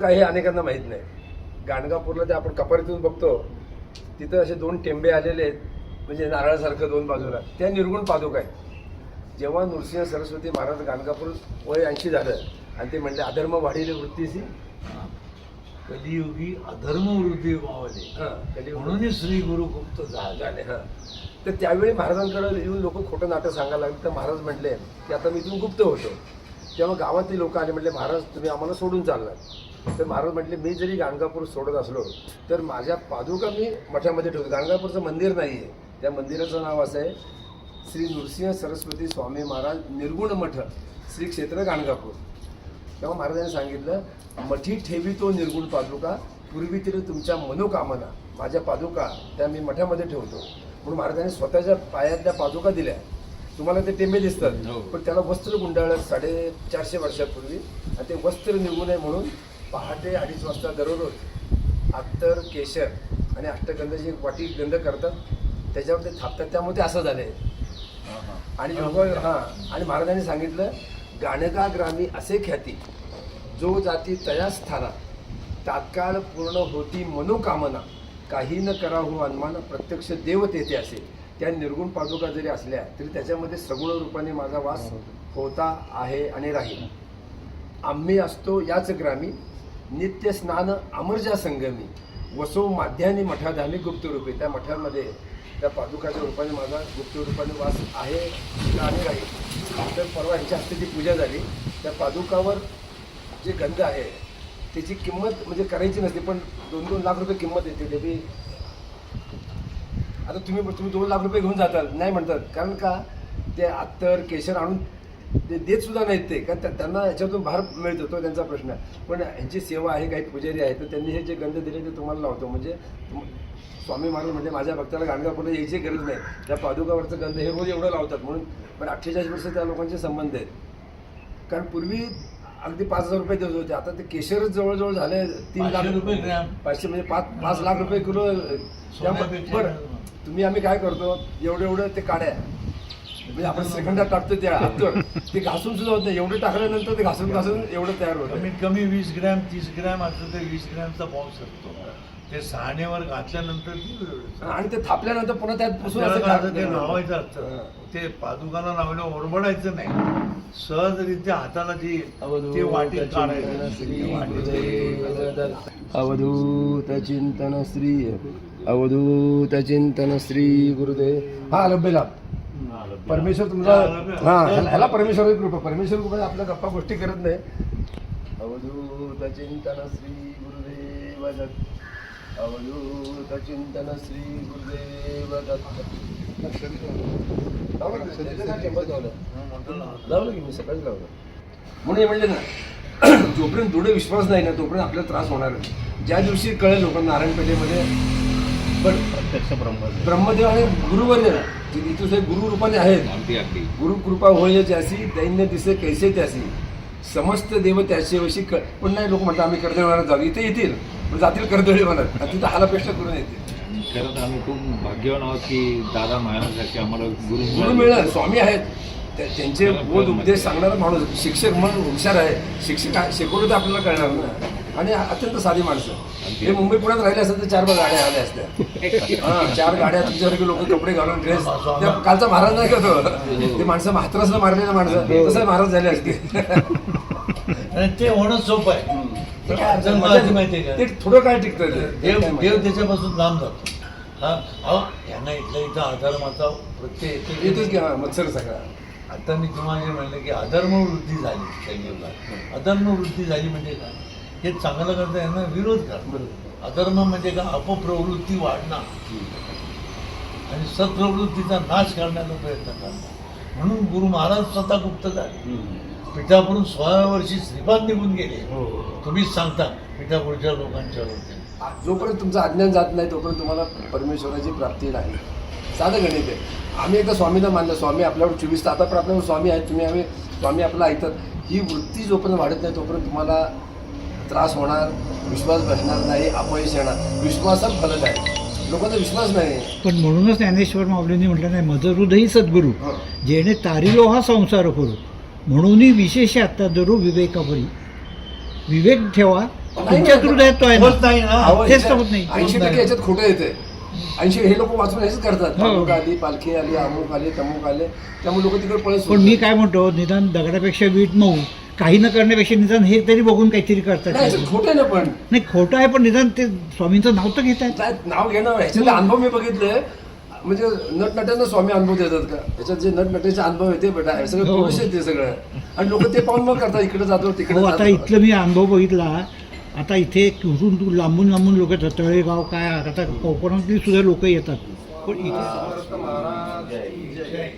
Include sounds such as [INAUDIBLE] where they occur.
काय हे अनेकांना माहीत नाही. गाणगापूरला ते आपण कपारीतून बघतो तिथं असे दोन टेंबे आलेले आहेत म्हणजे नारळासारखं दोन बाजूला. त्या निर्गुण पादुका आहेत. जेव्हा नृसिंह सरस्वती महाराज गाणगापूर वय ऐंशी झालं आणि ते म्हणले अधर्म वाढीले वृत्तीसी. कलियुगी अधर्म हां कधी म्हणून श्री गुरु गुप्त झाले. झाले हां. तर त्यावेळी महाराजांकडे येऊन लोक खोटं नाटक सांगायला लागले. तर महाराज म्हटले की आता मी इथून गुप्त होतो. तेव्हा गावातली लोक आले म्हटले महाराज तुम्ही आम्हाला सोडून चाललात. तर महाराज म्हटले मी जरी गाणगापूर सोडत असलो तर माझ्या पादुका मी मठामध्ये ठेवतो. गाणगापूरचं मंदिर नाही आहे त्या मंदिराचं नाव असं आहे श्री नृसिंह सरस्वती स्वामी महाराज निर्गुण मठ श्री क्षेत्र गाणगापूर. तेव्हा महाराजांनी सांगितलं मठी ठेवी तो निर्गुण पादुका पूर्वी तरी तुमच्या मनोकामना माझ्या पादुका त्या मी मठामध्ये ठेवतो. म्हणून महाराजांनी स्वतःच्या पायातल्या पादुका दिल्या. तुम्हाला ते टेंबे दिसतात हो. पण त्याला वस्त्र गुंडाळलं साडेचारशे वर्षापूर्वी आणि ते वस्त्र निघू नये म्हणून पहाटे अडीच वाजता दररोज अत्तर केशर आणि अष्टगंधाची वाटी गंध करतात. त्याच्यावर ते थापतात. त्यामुळे ते असं झालंय. आणि हां आणि महाराजांनी सांगितलं गाणगा ग्रामी असे ख्याती जो जाती तया स्थाना तात्काळ पूर्ण होती मनोकामना काही न करा हो अनुमान प्रत्यक्ष देव तेथे असे. त्या निर्गुण पादुका जरी असल्या तरी त्याच्यामध्ये सगुण रूपाने माझा वास होता आहे आणि राहील. आम्ही असतो याच ग्रामी नित्य स्नान अमरजा संगमी. वसो माध्यानी मठात आम्ही गुप्त रूपे त्या मठामध्ये त्या पादुकाच्या रूपाने माझा गुप्त रूपाने वास आहे का आणि राहील तर परवा यांच्या हस्ते जी पूजा झाली त्या पादुकावर जे गंध आहे त्याची किंमत म्हणजे करायची नसते पण दोन दोन लाख रुपये किंमत येते ते बी. आता तुम्ही तुम्ही दोन लाख रुपये घेऊन जाताल नाही म्हणतात. कारण का? ते अत्तर केशर आणून देत सुद्धा नाहीत ते. कारण त्या- त्यांना याच्यातून भार मिळतो तो त्यांचा प्रश्न आहे. पण ह्यांची सेवा आहे काही पुजारी आहे तर त्यांनी हे जे गंध दिले ते तुम्हाला लावतो. म्हणजे स्वामी महाराज म्हणजे माझ्या भक्ताला गाणगापूरला यायची गरज नाही. त्या पादुकावरचं गंध हे रोज एवढं लावतात म्हणून. पण अठ्ठेचाळीस वर्ष त्या लोकांचे संबंध आहेत. कारण पूर्वी अगदी पाच हजार रुपये देत होते. आता ते केशरच जवळजवळ झाले तीन लाख रुपये. पाचशे म्हणजे पाच पाच लाख रुपये किलो बरं. तुम्ही आम्ही काय करतो? एवढं एवढं ते काड्या. म्हणजे आपण श्रीखंडात टाकतो त्या हातवर. ते घासून सुद्धा होत नाही. एवढं टाकल्यानंतर ते घासून घासून एवढं तयार होतं कमीत कमी वीस ग्रॅम तीस ग्रॅम असलं तर वीस ग्रॅमचा पाऊस असतो ते सहाण्यावर घातल्यानंतर ती आणि ते थापल्यानंतर पुन्हा त्यात पुसून असं ते लावायचं असतं. ते पादुकाला लावलं ओरबडायचं नाही. सहजरित्या हाताला ती ते वाटी काढायचं. ते अवधूत चिंतन श्री अवधूत चिंतन श्री गुरुदेव. हा लभ्य परमेश्वर तुमचा हा ह्याला परमेश्वर कृपा परमेश्वर कृपा आपल्या गप्पा गोष्टी करत नाही. अवधूत चिंतन श्री गुरुदेव दत्त. अवधूत चिंतन श्री गुरुदेव दत्त. लावलं का? मी सकाळी लावलं. म्हणून हे म्हणले ना [CLEARS THROAT] जोपर्यंत दृढ विश्वास नाही ना तोपर्यंत आपल्याला त्रास होणार नाही. ज्या दिवशी कळेल लोकांना नारायणपेठेमध्ये पण प्रत्यक्ष ब्रह्म ब्रह्मदेव आणि गुरुवर्य ना. जे इथं जे गुरु रूपाने आहेत. अगदी अगदी. गुरु कृपा होय त्यासी दैन्य दिसे कैसे त्यासी. समस्त देव त्याचे वशी क पण नाही लोक म्हणतात आम्ही कर्दळीवनात जाऊ. इथे येतील. पण जातील कर्दळीवनात आणि तिथं हालापेष्टा करून येतील. खरं तर आम्ही खूप भाग्यवान आहोत की दादा महाराजांसारखे आम्हाला गुरु गुरु मिळणार स्वामी आहेत. त्या- त्यांचे बोध उपदेश सांगणारा माणूस शिक्षक म्हणून हुशार आहे. शिक्षक शिकवलं तर आपल्याला कळणार ना. आणि अत्यंत साधी माणसं. हे मुंबई पुण्यात राहिले असतात तर चार पाच गाड्या आल्या असत्या. हा चार गाड्या तुमच्यासारखे लोक कपडे घालून ड्रेस त्या कालचा महाराज नाही का तो? माणसं म्हात्रासला मारलेलं माणसं. तसं महाराज झाले असते. ते होणं सोपं आहे. माहिती आहे ते थोडं काय टिकतं. देव देव त्याच्यापासून लांब जातो. हा यांना इथल्या इथं अधर्माचा प्रत्यय येतो येतोच की हा, मत्सर सगळा. आता मी तुम्हाला जे म्हणलं की अधर्म वृद्धी झाली अधर्म वृद्धी झाली म्हणजे काय? हे चांगलं करता यांना विरोध करा अधर्म म्हणजे का अपप्रवृत्ती वाढणं आणि सत्प्रवृत्तीचा नाश करण्याचा प्रयत्न करणं म्हणून गुरु महाराज स्वतः गुप्त झाले. पिठापुरून सोळा वर्षी श्रीपाद निघून गेले. हो. तुम्हीच सांगता पिठापूरच्या लोकांच्या वरती. जोपर्यंत तुमचं अज्ञान जात नाही तोपर्यंत तुम्हाला परमेश्वराची प्राप्ती नाही. साधं गणित आहे. आम्ही एकदा स्वामींना मानलं. स्वामी आपल्यावर चोवीस तास आता आपल्यावर स्वामी आहेत तुम्ही आम्ही स्वामी आपला ऐकतात. ही वृत्ती जोपर्यंत वाढत नाही तोपर्यंत तुम्हाला त्रास होणार विश्वास बसणार नाही अपयश येणार. विश्वासात फलक आहे. लोकांचा विश्वास नाही. पण म्हणूनच ज्ञानेश्वर माऊलींनी म्हटलं नाही मज हृदयी सद्गुरू. जेणे तारिलो हा संसार करू म्हणूनही विशेष आता जरू विवेकापरी. विवेक ठेवा. तुमच्या हृदयात तो आहे तेच होत नाही. ऐंशी टक्के याच्यात खोटं येते. ऐंशी हे लोक वाचून हेच करतात. हो. आली पालखी आली अमुक आली तमुक आले. त्यामुळे लोक तिकडे पळत पण मी. काय म्हणतो निदान दगडापेक्षा वीट मऊ. काही न करण्यापेक्षा निदान हे तरी बघून काहीतरी करतात. खोटं आहे ना पण. नाही खोटं आहे पण निदान ते स्वामींचं नाव तर घेत आहेत काय नाव घेणं ह्याच्यातले अनुभव मी बघितले म्हणजे नटनट्यांना स्वामी अनुभव देतात का? ह्याच्यात जे नटनट्याचे अनुभव येते बेटा हे सगळं हो. पुरुष आहे ते सगळं. आणि लोक ते पाहून मग करतात इकडे जातो तिकडे हो आता जातो. इथलं मी अनुभव बघितला. आता इथे कुठून तू लांबून लांबून लोक येतात तळेगाव काय आता कोकणातली सुद्धा लोक येतात. पण इथे महाराज जय.